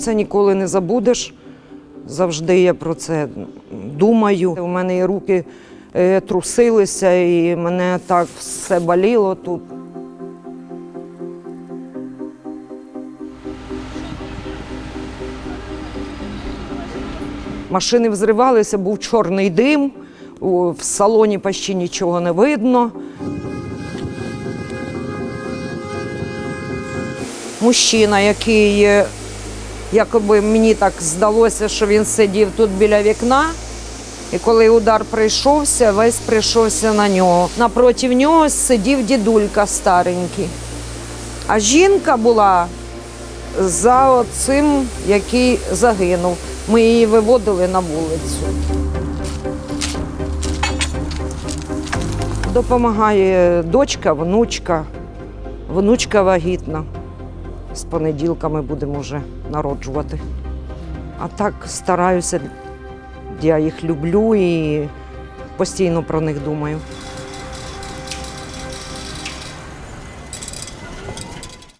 Це ніколи не забудеш. Завжди я про це думаю. У мене і руки е, трусилися, і мене так все боліло тут. Машини взривалися, був чорний дим, в салоні почти нічого не видно. Мужчина, який, якоби мені так здалося, що він сидів тут біля вікна. І коли удар прийшовся, весь прийшовся на нього. Напроти нього сидів дідулька старенький. А жінка була за цим, який загинув. Ми її виводили на вулицю. Допомагає дочка, внучка, внучка вагітна. З понеділка ми будемо вже народжувати. А так стараюся, я їх люблю і постійно про них думаю.